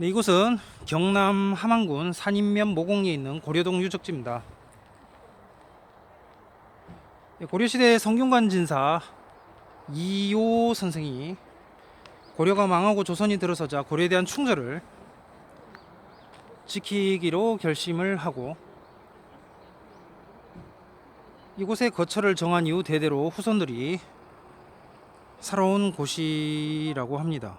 네, 이곳은 경남 함안군 산인면 모공리에 있는 고려동 유적지입니다. 예, 고려시대 성균관 진사 이호 선생이 고려가 망하고 조선이 들어서자 고려에 대한 충절을 지키기로 결심을 하고 이곳에 거처를 정한 이후 대대로 후손들이 살아온 곳이라고 합니다.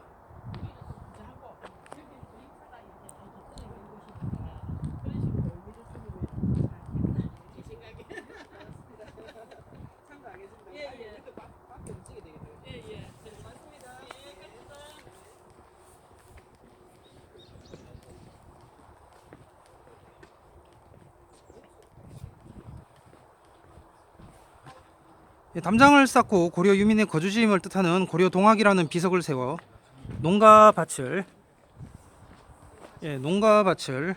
담장을 쌓고 고려 유민의 거주지임을 뜻하는 고려 동학이라는 비석을 세워 농가 밭을 예, 농가 밭을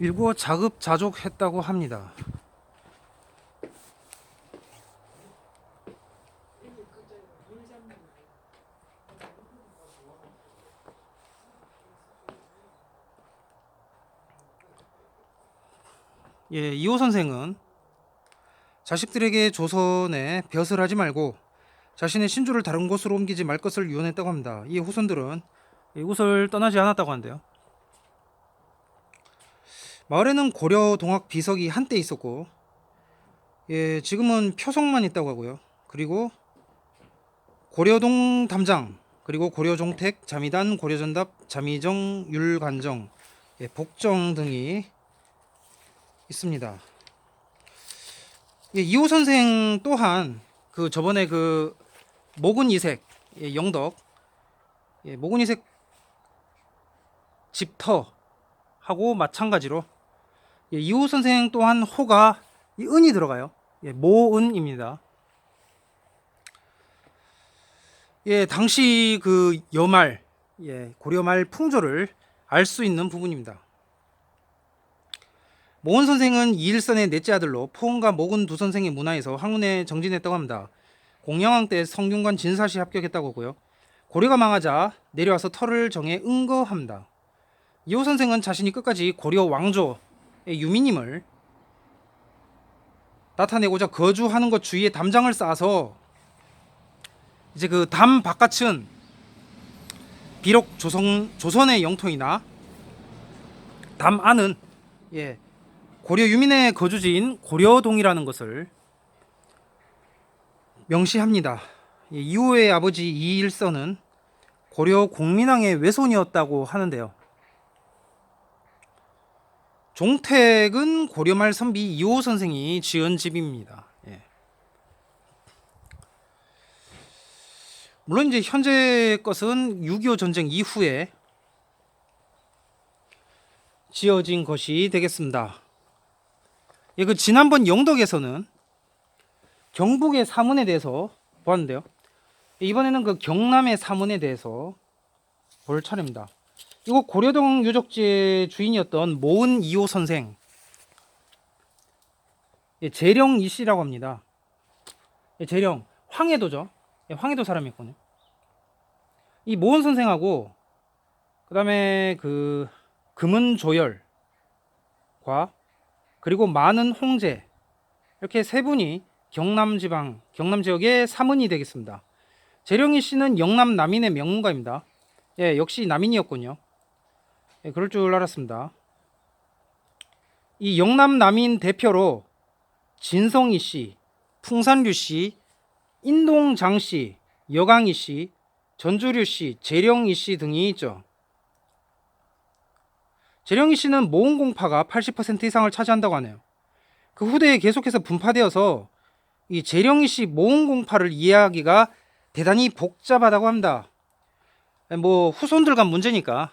일구 자급자족했다고 합니다. 예, 이호 선생은 자식들에게 조선에 벼슬 하지 말고 자신의 신주를 다른 곳으로 옮기지 말 것을 유언했다고 합니다. 이 후손들은 이곳을 떠나지 않았다고 하는데요. 마을에는 고려 동학 비석이 한때 있었고, 예, 지금은 표석만 있다고 하고요. 그리고 고려동 담장, 그리고 고려종택, 자미단, 고려전답, 자미정, 율관정, 예, 복정 등이 있습니다. 예, 이호 선생 또한 그 저번에 그 모근 이색 예, 영덕 예, 모근 이색 집터 하고 마찬가지로 예, 이호 선생 또한 호가 이 은이 들어가요. 예, 모은입니다. 예, 당시 그 여말 예, 고려 말 풍조를 알 수 있는 부분입니다. 모은 선생은 이일선의 넷째 아들로 포은과 모근 두 선생의 문화에서 학문에 정진했다고 합니다. 공양왕 때 성균관 진사시 합격했다고 하고요. 고려가 망하자 내려와서 터를 정해 응거합니다. 이호 선생은 자신이 끝까지 고려 왕조의 유민임을 나타내고자 거주하는 것 주위에 담장을 쌓아서 이제 그 담 바깥은 비록 조선 조선의 영토이나 담 안은 예 고려 유민의 거주지인 고려동이라는 것을 명시합니다. 예, 이후의 아버지 이일선은 고려 공민왕의 외손이었다고 하는데요. 종택은 고려말 선비 이호 선생이 지은 집입니다. 예. 물론 이제 현재 것은 6.25 전쟁 이후에 지어진 것이 되겠습니다. 예, 그 지난번 영덕에서는 경북의 사문에 대해서 보았는데요. 이번에는 그 경남의 사문에 대해서 볼 차례입니다. 이곳 고려동 유적지의 주인이었던 모은 이호 선생, 예, 재령 이 씨라고 합니다. 예, 재령 황해도죠. 예, 황해도 사람이었거든요. 이 모은 선생하고 그다음에 그 금은 조열과 그리고 많은 홍제 이렇게 세 분이 경남 지방 경남 지역의 사문이 되겠습니다. 재령이 씨는 영남 남인의 명문가입니다. 예, 역시 남인이었군요. 예, 그럴 줄 알았습니다. 이 영남 남인 대표로 진성희 씨, 풍산류 씨, 인동장 씨, 여강희 씨, 전주류 씨, 재령이 씨 등이 있죠. 재령이 씨는 모은 공파가 80% 이상을 차지한다고 하네요. 그 후대에 계속해서 분파되어서 이 재령이 씨 모은 공파를 이해하기가 대단히 복잡하다고 합니다. 뭐 후손들과 문제니까.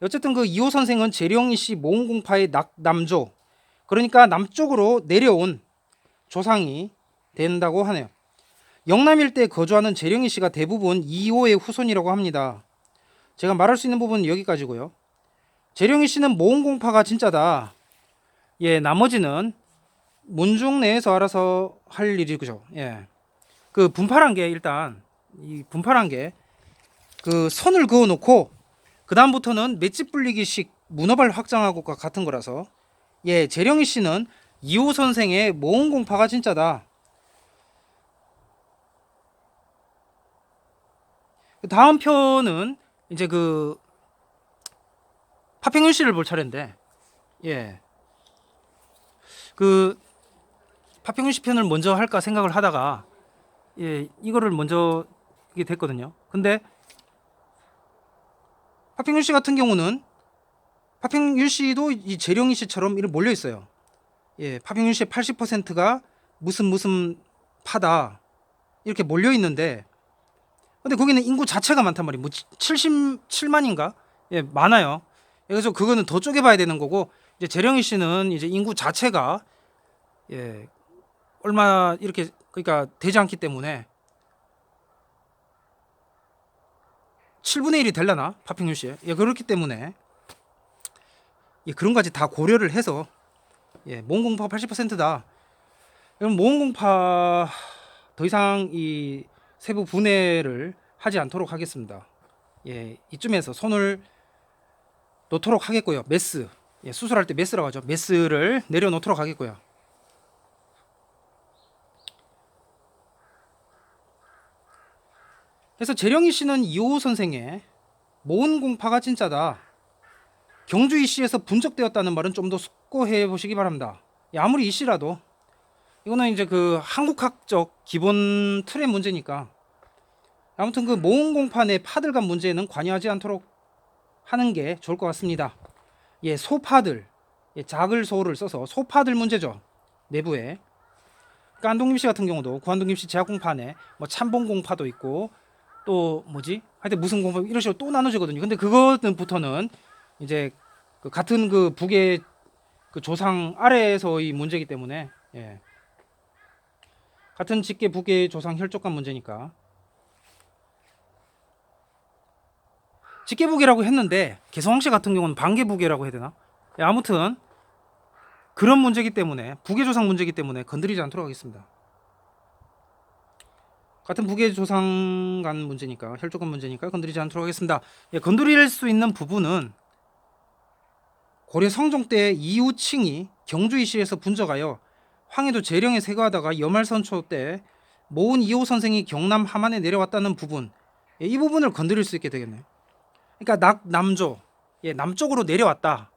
어쨌든 그 이호 선생은 재령이 씨 모은 공파의 낙, 남조 그러니까 남쪽으로 내려온 조상이 된다고 하네요. 영남 일대에 거주하는 재령이 씨가 대부분 이호의 후손이라고 합니다. 제가 말할 수 있는 부분은 여기까지고요. 재령이 씨는 모은 공파가 진짜다. 예, 나머지는 문중 내에서 알아서 할 일이죠. 예. 그 분파란 게 일단 이 분파란 게 그 선을 그어 놓고 그 다음부터는 맷집 불리기식 문어발 확장하고가 같은 거라서 예 재령이 씨는 이호 선생의 모험 공파가 진짜다. 그 다음 편은 이제 그 파평윤 씨를 볼 차례인데 예. 그 파평윤 씨 편을 먼저 할까 생각을 하다가 예, 이거를 먼저 이게 됐거든요. 근데 파평윤 씨 같은 경우는 파평윤 씨도 이 재령이 씨처럼 이렇게 몰려 있어요. 예, 파평윤 씨의 80%가 무슨 무슨 파다 이렇게 몰려 있는데 근데 거기는 인구 자체가 많단 말이에요. 뭐 77만인가? 예, 많아요. 그래서 그거는 더 쪼개봐야 되는 거고 이제 재령이 씨는 이제 인구 자체가 예 얼마 이렇게 그러니까 되지 않기 때문에 7분의 1이 될라나 파평윤 씨. 예 그렇기 때문에 예 그런 까지 다 고려를 해서 예 모험공파 80%다. 그럼 모험공파 더 이상 이 세부 분해를 하지 않도록 하겠습니다. 예 이쯤에서 손을 놓도록 하겠고요. 메스 예, 수술할 때 메스라고 하죠. 메스를 내려놓도록 하겠고요. 그래서 재령이 씨는 이호 선생의 모은 공파가 진짜다. 경주 이 씨에서 분석되었다는 말은 좀 더 숙고해 보시기 바랍니다. 예, 아무리 이 씨라도 이거는 이제 그 한국학적 기본 틀의 문제니까 아무튼 그 모은 내 파들간 문제에는 관여하지 않도록 하는 게 좋을 것 같습니다. 예, 소파들, 예, 작을 소를 써서 소파들 문제죠. 내부에. 그러니까 안동김 씨 같은 경우도 구한동김 씨 제약공판에 뭐 참봉공파도 있고 또 뭐지? 하여튼 무슨 공파 이런 식으로 또 나눠지거든요. 근데 그것부터는 이제 그 같은 그 북의 그 조상 아래에서의 문제이기 때문에 예. 같은 직계 북의 조상 혈족간 문제니까 직계북이라고 했는데 개성왕 씨 같은 경우는 반계북이라고 해야 되나? 예, 아무튼 그런 문제이기 때문에 북의 조상 문제이기 때문에 건드리지 않도록 하겠습니다. 같은 북의 조상 간 문제니까 혈족간 문제니까 건드리지 않도록 하겠습니다. 예, 건드릴 수 있는 부분은 고려 성종 때 이우칭이 경주 이시에서 분적하여 황해도 재령에 세거하다가 여말선초 때 모은 이호 선생이 경남 함안에 내려왔다는 부분 예, 이 부분을 건드릴 수 있게 되겠네요. 그러니까 낙 남조 예, 남쪽으로 내려왔다.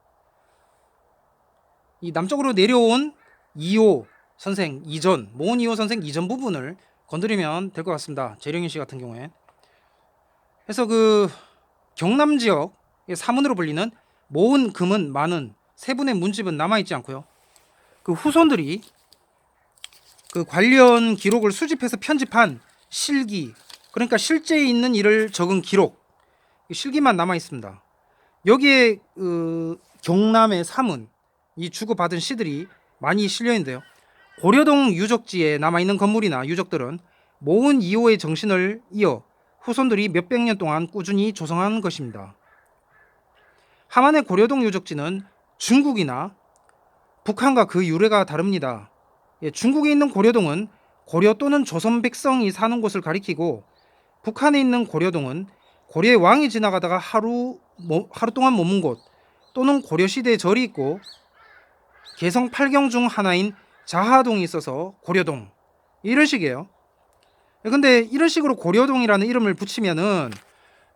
이 남쪽으로 내려온 이호 선생 이전 모은 이호 선생 이전 부분을 건드리면 될 것 같습니다. 재령인 씨 같은 경우에 그래서 그 경남 지역 사문으로 불리는 모은 금은 많은 세 분의 문집은 남아 있지 않고요. 그 후손들이 그 관련 기록을 수집해서 편집한 실기 그러니까 실제 있는 일을 적은 기록 실기만 남아 있습니다. 여기에 그 경남의 사문 이 주고받은 시들이 많이 실려 있는데요. 고려동 유적지에 남아 있는 건물이나 유적들은 모은 이호의 정신을 이어 후손들이 몇백 년 동안 꾸준히 조성한 것입니다. 함안의 고려동 유적지는 중국이나 북한과 그 유래가 다릅니다. 예, 중국에 있는 고려동은 고려 또는 조선 백성이 사는 곳을 가리키고 북한에 있는 고려동은 고려의 왕이 지나가다가 하루 뭐, 하루 동안 머문 곳 또는 고려 시대에 절이 있고 개성 8경 중 하나인 자하동이 있어서 고려동 이런 식이에요. 근데 이런 식으로 고려동이라는 이름을 붙이면은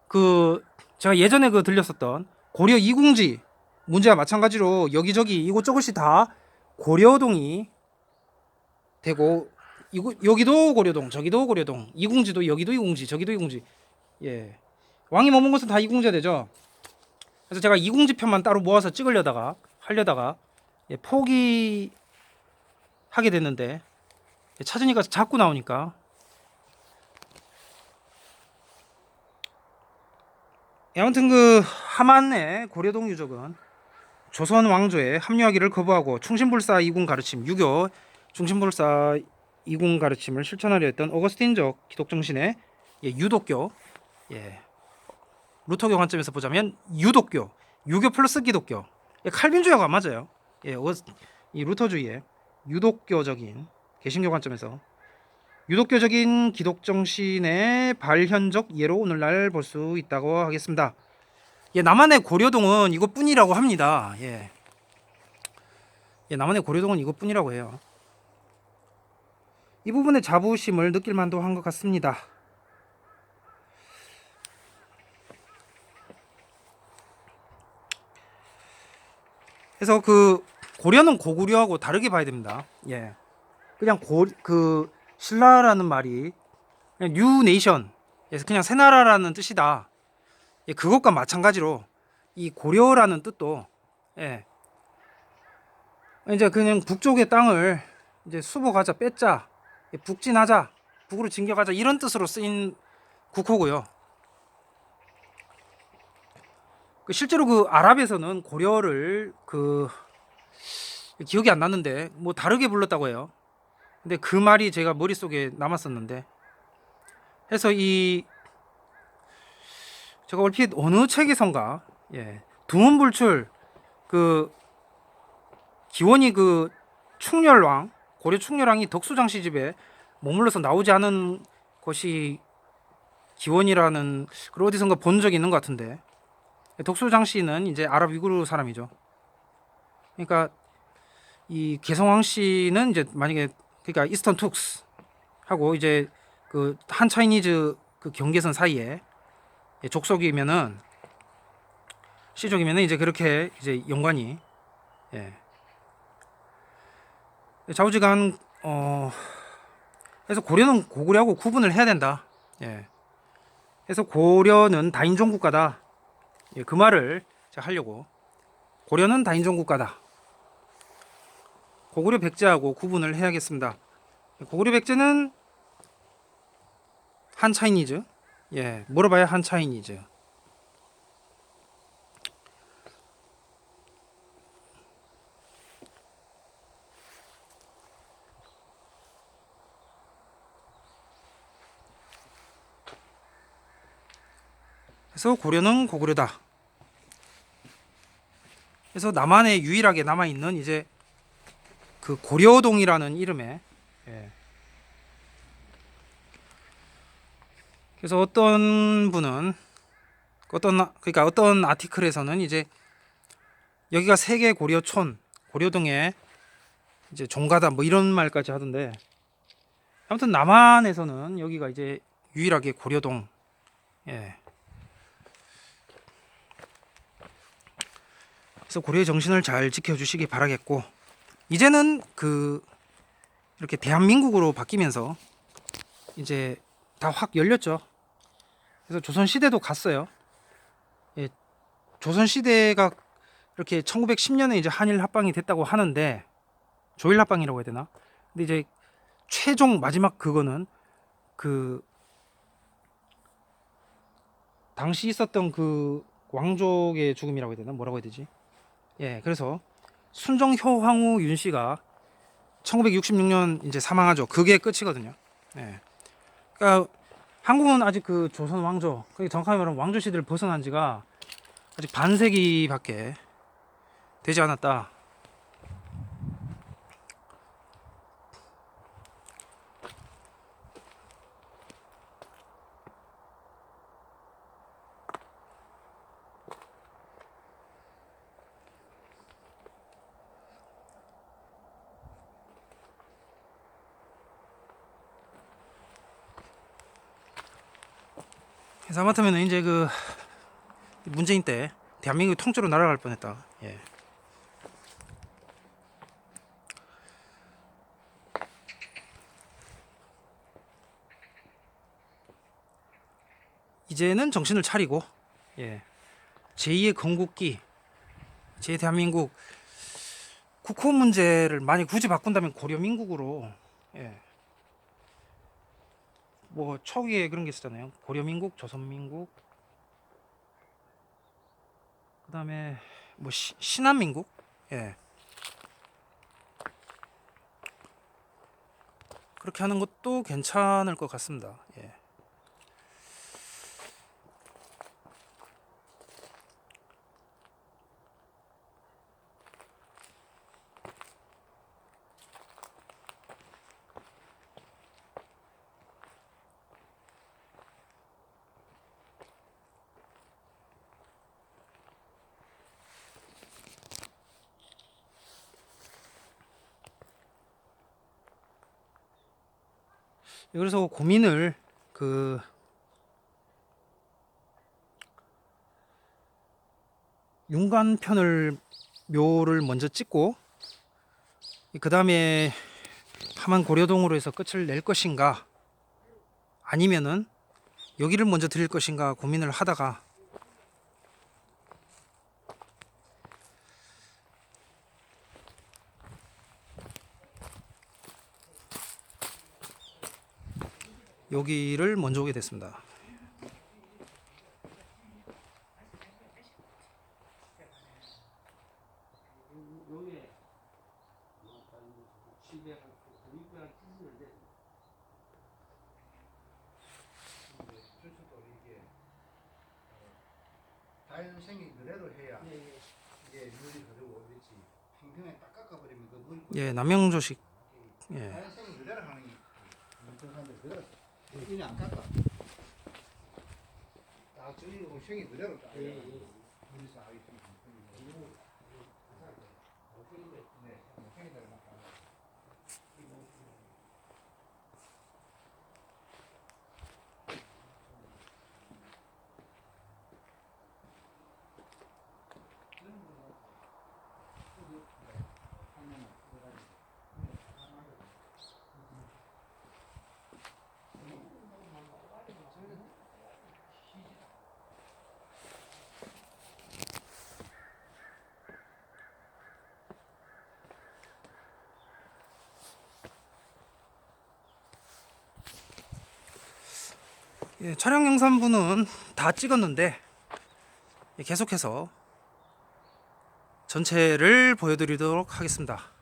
그 제가 예전에 그 들렸었던 고려 이궁지 문제와 마찬가지로 여기저기 이곳저곳이 다 고려동이 되고 이곳 여기도 고려동 저기도 고려동 이궁지도 여기도 이궁지 저기도 이궁지 예 왕이 머문 곳은 다 이궁지가 되죠? 그래서 제가 이궁지 편만 따로 모아서 찍으려다가 하려다가 예, 포기하게 됐는데 예, 찾으니까 자꾸 나오니까. 예, 아무튼 그 하만의 고려동 유적은 조선 왕조에 합류하기를 거부하고 충신불사 이군 가르침 유교 충신불사 이군 가르침을 실천하려 했던 어거스틴적 기독 정신의 예, 유독교 예, 루터교 관점에서 보자면 유독교 유교 플러스 기독교 예, 칼빈주의가 맞아요. 예, 어거스, 이 루터주의의 유독교적인 개신교 관점에서 유독교적인 기독 정신의 발현적 예로 오늘날 볼 수 있다고 하겠습니다. 예, 남한의 고려동은 이것뿐이라고 합니다. 예. 예, 남한의 고려동은 이것뿐이라고 해요. 이 부분에 자부심을 느낄 만도 한 것 같습니다. 그래서 그 고려는 고구려하고 다르게 봐야 됩니다. 예. 그냥 고 그 신라라는 말이 그냥 뉴 네이션 그냥 새 나라라는 뜻이다. 예, 그것과 마찬가지로 이 고려라는 뜻도 예. 이제 그냥 북쪽의 땅을 이제 수복하자 예, 북진하자 북으로 진격하자 이런 뜻으로 쓰인 국호고요. 그 실제로 그 아랍에서는 고려를 그 기억이 안 났는데 뭐 다르게 불렀다고 해요. 근데 그 말이 제가 머릿속에 남았었는데 해서 이 제가 얼핏 어느 책에선가 예 두문불출 그 기원이 그 충렬왕 고려 충렬왕이 덕수장 시집에 머물러서 나오지 않은 것이 기원이라는 그걸 어디선가 본 적이 있는 것 같은데 덕수장 씨는 이제 아랍 위구르 사람이죠. 그러니까 이 개성왕 씨는 이제 만약에 그러니까 이스턴 툭스 하고 이제 그 한 차이니즈 그 경계선 사이에 예, 족속이면은 시족이면은 이제 그렇게 이제 연관이 예. 좌우지간 어 그래서 고려는 고구려하고 구분을 해야 된다. 예. 그래서 고려는 다인종 국가다. 예, 그 말을 제가 하려고 고려는 다인종 국가다. 고구려 백제하고 구분을 해야겠습니다. 고구려 백제는 한 차이니즈. 예, 물어봐야 한 차이니즈. 그래서 고려는 고구려다. 그래서 남한에 유일하게 남아 있는 이제 그 고려동이라는 이름의 예. 그래서 어떤 분은 어떤 아- 그러니까 어떤 아티클에서는 이제 여기가 세계 고려촌 고려동의 이제 종가다 뭐 이런 말까지 하던데 아무튼 남한에서는 여기가 이제 유일하게 고려동 예. 그래서 고려의 정신을 잘 지켜주시기 바라겠고 이제는 그 이렇게 대한민국으로 바뀌면서 이제 다 확 열렸죠. 그래서 조선 시대도 갔어요. 예, 조선 시대가 이렇게 1910년에 이제 한일 합방이 됐다고 하는데 조일 합방이라고 해야 되나? 근데 이제 최종 마지막 그거는 그 당시 있었던 그 왕족의 죽음이라고 해야 되나? 뭐라고 해야 되지? 예, 그래서 순정효 황후 윤 씨가 1966년 이제 사망하죠. 그게 끝이거든요. 예. 그러니까 한국은 아직 그 조선 왕조, 그게 정확하게 말하면 왕조 시대를 벗어난 지가 아직 반세기밖에 되지 않았다. 그래서 하마터면 이제 그 문재인 때 대한민국이 통째로 날아갈 뻔했다. 예. 이제는 정신을 차리고 예. 제2의 건국기 제 대한민국 국호 문제를 많이 굳이 바꾼다면 고려민국으로 예. 뭐 초기에 그런 게 있었잖아요. 고려민국, 조선민국, 그 다음에 뭐 시, 신한민국, 예. 그렇게 하는 것도 괜찮을 것 같습니다. 예. 그래서 고민을 그 윤관 편을 묘를 먼저 찍고 그 다음에 함안 고려동으로 해서 끝을 낼 것인가 아니면은 여기를 먼저 드릴 것인가 고민을 하다가 여기를 먼저 오게 됐습니다. 그대로 해야 이게 평평에 딱 깎아버리면 그 예, 남영조식 예. 자연생이 그대로 하는 게 물통산데 그대로 이니 안 깎아 딱 저기 생이 그대로 딱 물이 싹 이렇게 평평히. 네, 생이 그대로 막 깎아. 예, 촬영 영상부는 다 찍었는데 예, 계속해서 전체를 보여드리도록 하겠습니다.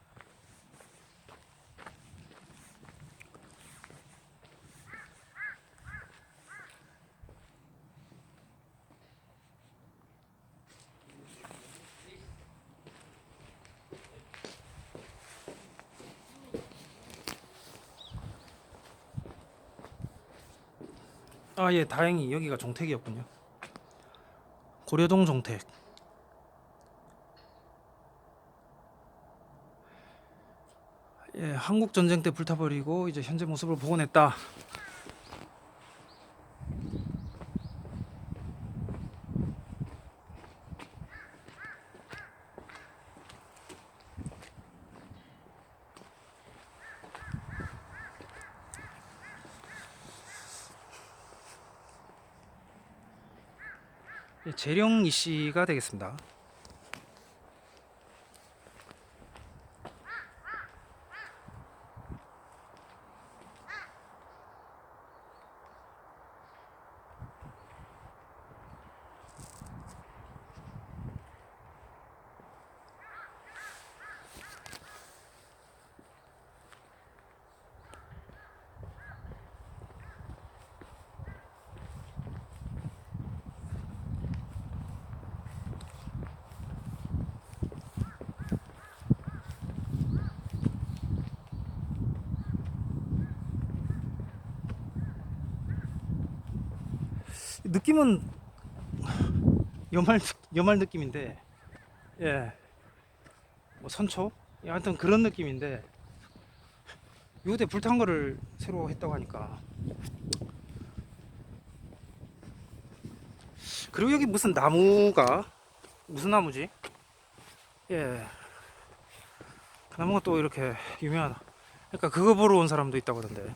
아, 예, 다행히 여기가 종택이었군요. 고려동 종택. 예, 한국 전쟁 때 불타버리고 이제 현재 모습을 복원했다. 재령 이씨가 되겠습니다. 느낌은 연말 연말 느낌인데 예. 뭐 선초? 예, 하여튼 그런 느낌인데 요때 불탄 거를 새로 했다고 하니까 그리고 여기 무슨 나무가 무슨 나무지? 예. 그 나무가 또 이렇게 유명하다. 그러니까 그거 보러 온 사람도 있다고 하던데.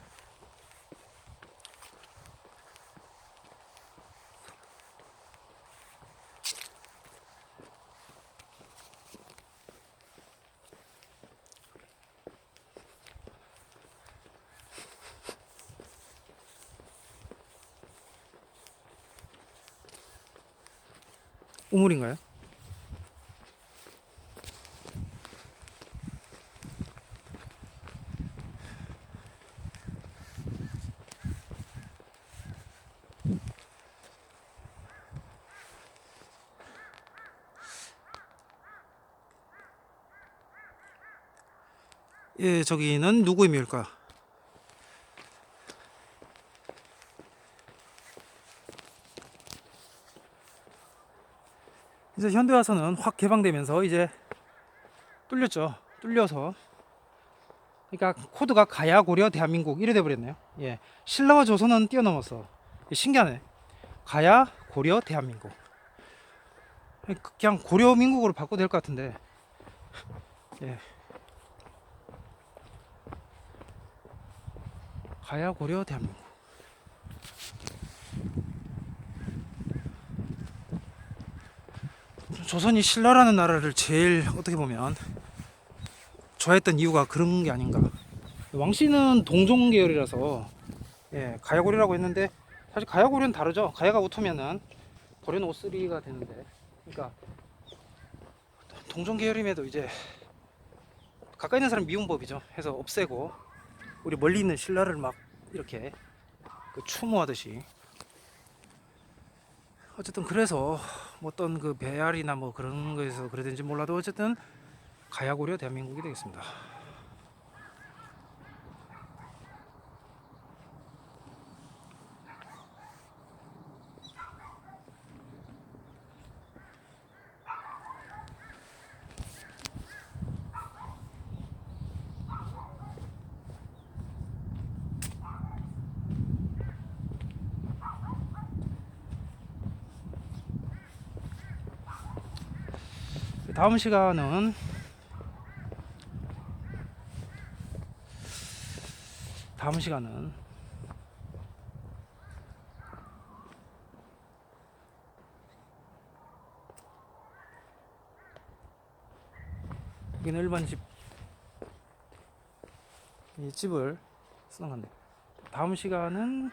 우물인가요? 예, 저기는 누구의 묘일까? 이제 현대 와서는 확 개방되면서 이제 뚫렸죠. 뚫려서 그러니까 코드가 가야 고려 대한민국 이래 돼 버렸네요. 예. 신라와 조선은 뛰어넘었어. 신기하네. 가야 고려 대한민국. 그냥 고려 민국으로 바꿔도 될 것 같은데. 예. 가야 고려 대한민국. 조선이 신라라는 나라를 제일 어떻게 보면 좋아했던 이유가 그런 게 아닌가. 왕씨는 동종 계열이라서 예, 가야고려라고 했는데 사실 가야고려는 다르죠. 가야가 우투면은 고려는 오쓰리가 되는데, 그러니까 동종 계열임에도 이제 가까이 있는 사람 미운 법이죠. 해서 없애고 우리 멀리 있는 신라를 막 이렇게 그 추모하듯이 어쨌든 그래서 뭐 어떤 그 배알이나 뭐 그런 거에서 그래든지 몰라도 어쨌든 가야고려 대한민국이 되겠습니다. 다음 시간은 다음 시간은 여기는 일반 집, 이 집을 건데. 다음 시간은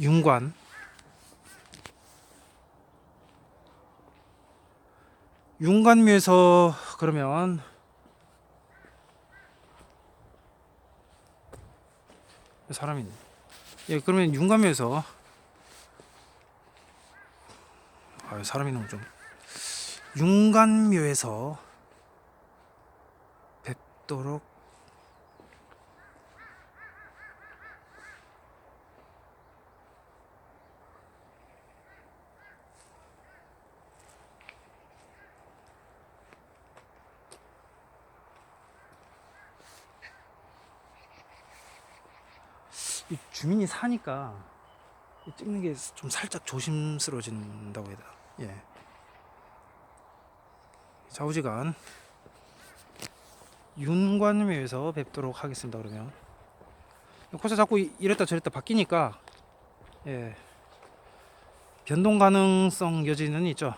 윤관 윤관묘에서 그러면 사람이. 예, 그러면 윤관묘에서 아, 사람이 너무 좀 윤관묘에서 뵙도록 이 주민이 사니까 이 찍는 게 좀 살짝 조심스러워진다고 해야 되나? 예. 좌우지간 윤관묘에서 뵙도록 하겠습니다. 그러면 코스 자꾸 이- 이랬다 저랬다 바뀌니까 예. 변동 가능성 여지는 있죠.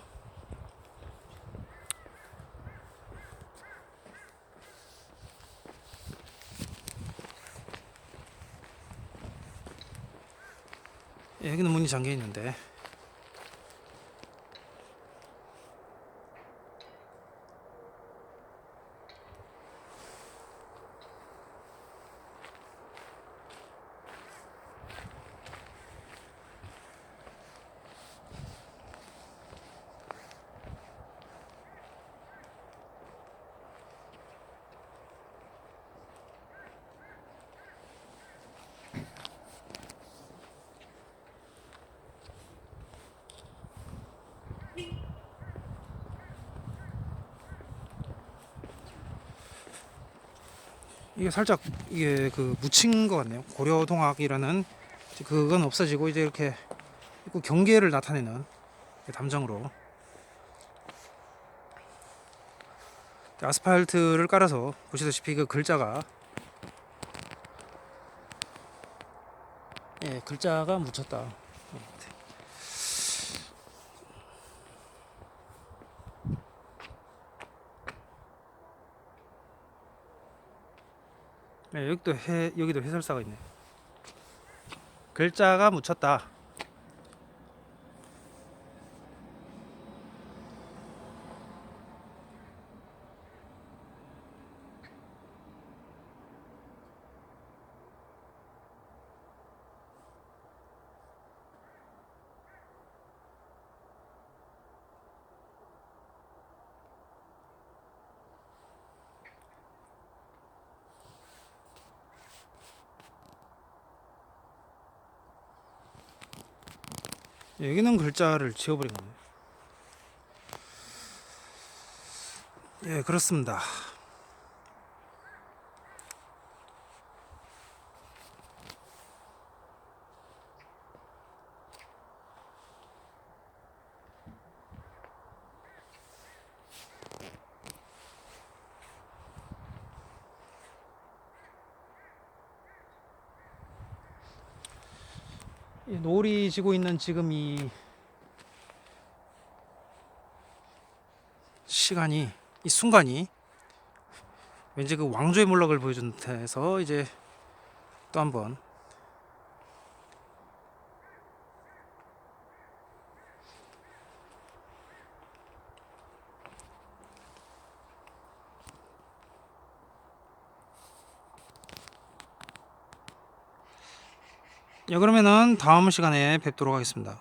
예, 여기는 문이 잠겨 있는데. 이게 살짝 이게 그 묻힌 것 같네요. 고려동학이라는 그건 없어지고 이제 이렇게 있고 경계를 나타내는 담정으로 아스팔트를 깔아서 보시다시피 그 글자가 예 글자가 묻혔다. 네, 여기도 해 여기도 해설사가 있네. 글자가 묻혔다. 여기는 글자를 지워버린 거네. 예, 그렇습니다. 노을이 지고 있는 지금 이 시간이 이 순간이 왠지 그 왕조의 몰락을 보여준 듯해서 이제 또 한번 예, 그러면은 다음 시간에 뵙도록 하겠습니다.